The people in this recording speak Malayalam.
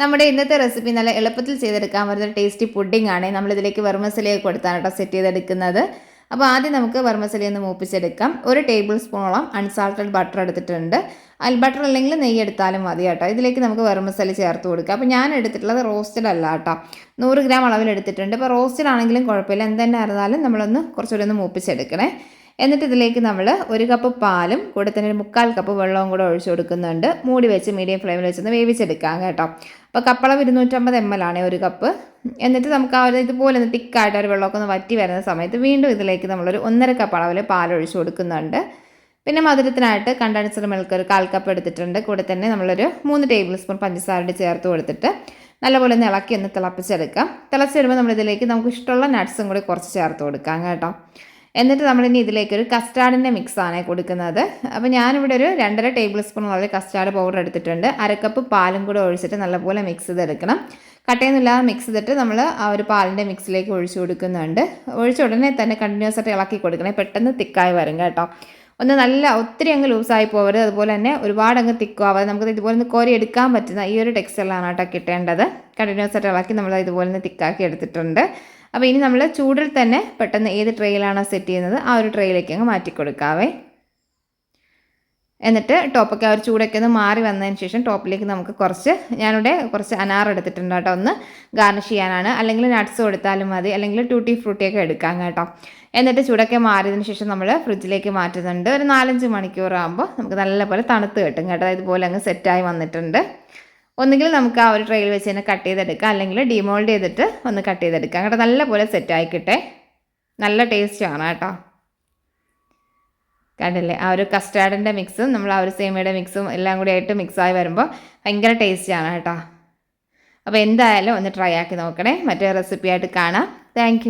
നമ്മുടെ ഇന്നത്തെ റെസിപ്പി നല്ല എളുപ്പത്തിൽ ചെയ്തെടുക്കാൻ പറ്റുന്ന ടേസ്റ്റി പുഡിംഗ് ആണ്. നമ്മളിതിലേക്ക് വെർമസലിയൊക്കെ കൊടുത്താണ് കേട്ടോ സെറ്റ് ചെയ്തെടുക്കുന്നത്. അപ്പോൾ ആദ്യം നമുക്ക് വെർമസലി ഒന്ന് മൂപ്പിച്ചെടുക്കാം. ഒരു ടേബിൾ സ്പൂണോളം അൺസാൾട്ടഡ് ബട്ടർ എടുത്തിട്ടുണ്ട്. അതിൽ ബട്ടർ അല്ലെങ്കിൽ നെയ്യ് എടുത്താലും മതി കേട്ടോ. ഇതിലേക്ക് നമുക്ക് വെർമസലി ചേർത്ത് കൊടുക്കുക അപ്പോൾ ഞാൻ എടുത്തിട്ടുള്ളത് റോസ്റ്റഡ് അല്ല കേട്ടോ. നൂറ് ഗ്രാം അളവിൽ എടുത്തിട്ടുണ്ട്. ഇപ്പോൾ റോസ്റ്റഡ് ആണെങ്കിലും കുഴപ്പമില്ല. എന്ത് തന്നെ ആയിരുന്നാലും നമ്മളൊന്ന് കുറച്ചുകൂടി ഒന്ന് മൂപ്പിച്ചെടുക്കണേ. എന്നിട്ട് ഇതിലേക്ക് നമ്മൾ ഒരു കപ്പ് പാലും കൂടെ തന്നെ ഒരു മുക്കാൽ കപ്പ് വെള്ളവും കൂടെ ഒഴിച്ചു കൊടുക്കുന്നുണ്ട്. മൂടി വെച്ച് മീഡിയം ഫ്ലെയിമിൽ വെച്ചൊന്ന് വേവിച്ചെടുക്കാം കേട്ടോ. അപ്പോൾ കപ്പളം ഇരുന്നൂറ്റമ്പത് എം എൽ ആണ് ഒരു കപ്പ് എന്നിട്ട് നമുക്ക് ആ ഒരു ഇതുപോലെ ഒന്ന് തിക്കായിട്ട് ഒരു വെള്ളമൊക്കെ ഒന്ന് വറ്റി വരുന്ന സമയത്ത് വീണ്ടും ഇതിലേക്ക് നമ്മളൊരു ഒന്നര കപ്പ് അളവിൽ പാൽ ഒഴിച്ചു കൊടുക്കുന്നുണ്ട്. പിന്നെ മധുരത്തിനായിട്ട് കണ്ടൻസ്ഡ് മിൽക്ക് ഒരു കാൽ കപ്പ് എടുത്തിട്ടുണ്ട്. കൂടെ തന്നെ നമ്മളൊരു മൂന്ന് ടേബിൾ സ്പൂൺ പഞ്ചസാര ചേർത്ത് കൊടുത്തിട്ട് നല്ലപോലെ ഒന്ന് ഇളക്കി ഒന്ന് തിളപ്പിച്ചെടുക്കാം. തിളച്ച് വരുമ്പോൾ നമ്മളിതിലേക്ക് നമുക്ക് ഇഷ്ടമുള്ള നട്ട്സും കൂടി കുറച്ച് ചേർത്ത് കൊടുക്കാം കേട്ടോ. എന്നിട്ട് നമ്മളിനി ഇതിലേക്ക് ഒരു കസ്റ്റാർഡിന്റെ മിക്സാണ് കൊടുക്കുന്നത്. അപ്പോൾ ഞാനിവിടെ ഒരു രണ്ടര ടേബിൾ സ്പൂൺ വളരെ കസ്റ്റാർഡ് പൗഡർ എടുത്തിട്ടുണ്ട്. അരക്കപ്പ് പാലും കൂടെ ഒഴിച്ചിട്ട് നല്ലപോലെ മിക്സ് ചെയ്തെടുക്കണം. കട്ടയൊന്നുമില്ലാതെ മിക്സ് ചെയ്തിട്ട് നമ്മൾ ആ ഒരു പാലിന്റെ മിക്സിലേക്ക് ഒഴിച്ചു കൊടുക്കുന്നുണ്ട്. ഒഴിച്ച ഉടനെ തന്നെ കണ്ടിന്യൂസ് ആയിട്ട് ഇളക്കി കൊടുക്കണേ. പെട്ടെന്ന് തിക്കായി വരും കേട്ടോ. ഒന്ന് നല്ല ഒത്തിരി അങ്ങ് ലൂസായി പോകരുത് അതുപോലെ തന്നെ ഒരുപാട് അങ്ങ് തിക്കുവാതെ നമുക്ക് ഇതുപോലെ ഒന്ന് കോരി എടുക്കാൻ പറ്റുന്ന ഈ ഒരു ടെക്സ്റ്റൈലാണ് കേട്ടോ കിട്ടേണ്ടത്. കണ്ടിന്യൂസ് ആയിട്ട് ഇളക്കി നമ്മൾ ഇതുപോലെ ഒന്ന് തിക്കാക്കി എടുത്തിട്ടുണ്ട്. അപ്പോൾ ഇനി നമ്മൾ ചൂടിൽ തന്നെ പെട്ടെന്ന് ഏത് ട്രെയിലാണോ സെറ്റ് ചെയ്യുന്നത് ആ ഒരു ട്രേയിലേക്ക് അങ്ങ് മാറ്റി കൊടുക്കാവേ. എന്നിട്ട് ടോപ്പൊക്കെ ആ ഒരു ചൂടൊക്കെ ഒന്ന് മാറി വന്നതിന് ശേഷം ടോപ്പിലേക്ക് നമുക്ക് കുറച്ച് ഞാനിവിടെ കുറച്ച് അനാർ എടുത്തിട്ടുണ്ട് കേട്ടോ. ഒന്ന് ഗാർണിഷ് ചെയ്യാനാണ്. അല്ലെങ്കിൽ നട്ട്സ് കൊടുത്താലും മതി. അല്ലെങ്കിൽ ടൂട്ടി ഫ്രൂട്ടിയൊക്കെ എടുക്കാം കേട്ടോ. എന്നിട്ട് ചൂടൊക്കെ മാറിയതിന് ശേഷം നമ്മൾ ഫ്രിഡ്ജിലേക്ക് മാറ്റുന്നുണ്ട്. ഒരു നാലഞ്ച് മണിക്കൂർ ആകുമ്പോൾ നമുക്ക് നല്ലപോലെ തണുത്ത് കിട്ടും കേട്ടോ. ഇതുപോലെ അങ്ങ് സെറ്റായി വന്നിട്ടുണ്ട്. ഒന്നുകിൽ നമുക്ക് ആ ഒരു ട്രെയിൽ വെച്ച് തന്നെ കട്ട് ചെയ്തെടുക്കാം. അല്ലെങ്കിൽ ഡിമോൾഡ് ചെയ്തിട്ട് ഒന്ന് കട്ട് ചെയ്തെടുക്കാം. കേട്ടോ നല്ലപോലെ സെറ്റ് കിട്ടെ നല്ല ടേസ്റ്റാണ് കേട്ടോ. കണ്ടല്ലേ? ആ ഒരു കസ്റ്റാർഡിന്റെ മിക്സും നമ്മൾ ആ ഒരു സേമിയുടെ മിക്സും എല്ലാം കൂടി ആയിട്ട് മിക്സായി വരുമ്പോൾ ഭയങ്കര ടേസ്റ്റാണ് കേട്ടോ. അപ്പോൾ എന്തായാലും ഒന്ന് ട്രൈ ആക്കി നോക്കണേ. മറ്റേ റെസിപ്പി ആയിട്ട് കാണാം. താങ്ക്